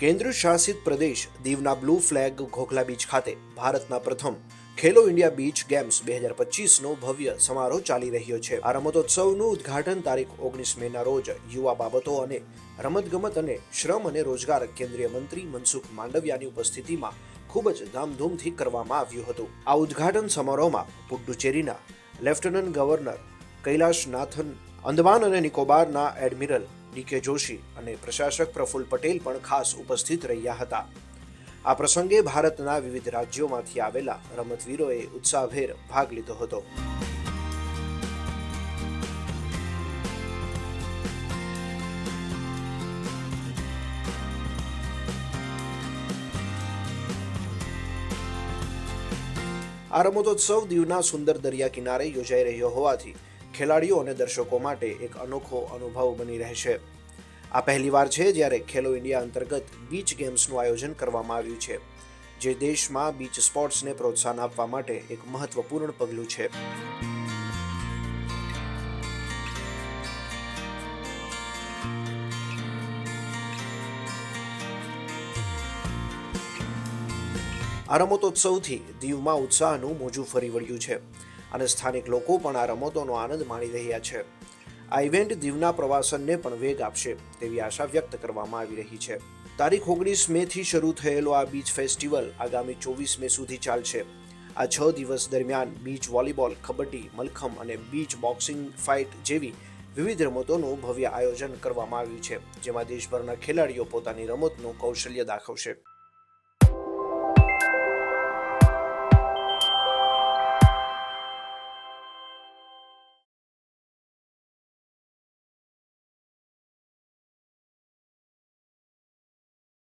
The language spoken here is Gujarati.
કેન્દ્ર શાસિત પ્રદેશ દીવના બ્લુ ફ્લેગ ઘોઘલા બીચ ખાતે ભારતના પ્રથમ ખેલો ઇન્ડિયા બીચ ગેમ્સ બે હજાર પચીસનો ભવ્ય સમારોહ ચાલી રહ્યો છે. આ રમતોત્સવનું ઉદ્ઘાટન તારીખ ઓગણીસ મેના રોજ યુવા બાબતો અને રમતગમત અને શ્રમ અને રોજગાર કેન્દ્રીય મંત્રી મનસુખ માંડવિયાની ઉપસ્થિતિમાં ખૂબ જ ધામધૂમથી કરવામાં આવ્યું હતું. આ ઉદ્ઘાટન સમારોહમાં પુડ્ડુચેરીના લેફ્ટનન્ટ ગવર્નર કૈલાશ નાથન અંદમાન અને નિકોબારના એડમિરલ ડીકે જોશી અને પ્રશાસક પ્રફુલ્લ પટેલ પણ ખાસ ઉપસ્થિત રહ્યા હતા. આ પ્રસંગે ભારતના વિવિધ રાજ્યોમાંથી આવેલા રમતવીરોએ ઉત્સાહભેર ભાગ લીધો હતો. આ રમતોત્સવ દીવના સુંદર દરિયા કિનારે યોજાઈ રહ્યો હોવાથી ખેલાડીઓ અને દર્શકો માટે એક અનોખો અનુભવ બની રહેશે આ પહેલીવાર છે જ્યારે ખેલો ઇન્ડિયા અંતર્ગત બીચ ગેમ્સનું આયોજન કરવામાં આવ્યું છે, જે દેશમાં બીચ સ્પોર્ટ્સને પ્રોત્સાહન આપવા માટે એક મહત્વપૂર્ણ પગલું છે. આ રમતોત્સવથી દીવમાં ઉત્સાહનું મોજું ફરી વળ્યું છે. અને સ્થાનિક લોકો પણ આ રમતોનો આનંદ માણી રહ્યા છે. આ ઇવેન્ટ દીવના પ્રવાસનને પણ વેગ આપશે તેવી આશા વ્યક્ત કરવામાં આવી રહી છે. તારીખ ઓગણીસ મે થી શરૂ થયેલો આ બીચ ફેસ્ટિવલ આગામી ચોવીસ મે સુધી ચાલશે. આ છ દિવસ દરમિયાન બીચ વોલીબોલ, કબડ્ડી, મલખમ અને બીચ બોક્સિંગ ફાઇટ જેવી વિવિધ રમતોનું ભવ્ય આયોજન કરવામાં આવ્યું છે, જેમાં દેશભરના ખેલાડીઓ પોતાની રમતનું કૌશલ્ય દાખવશે.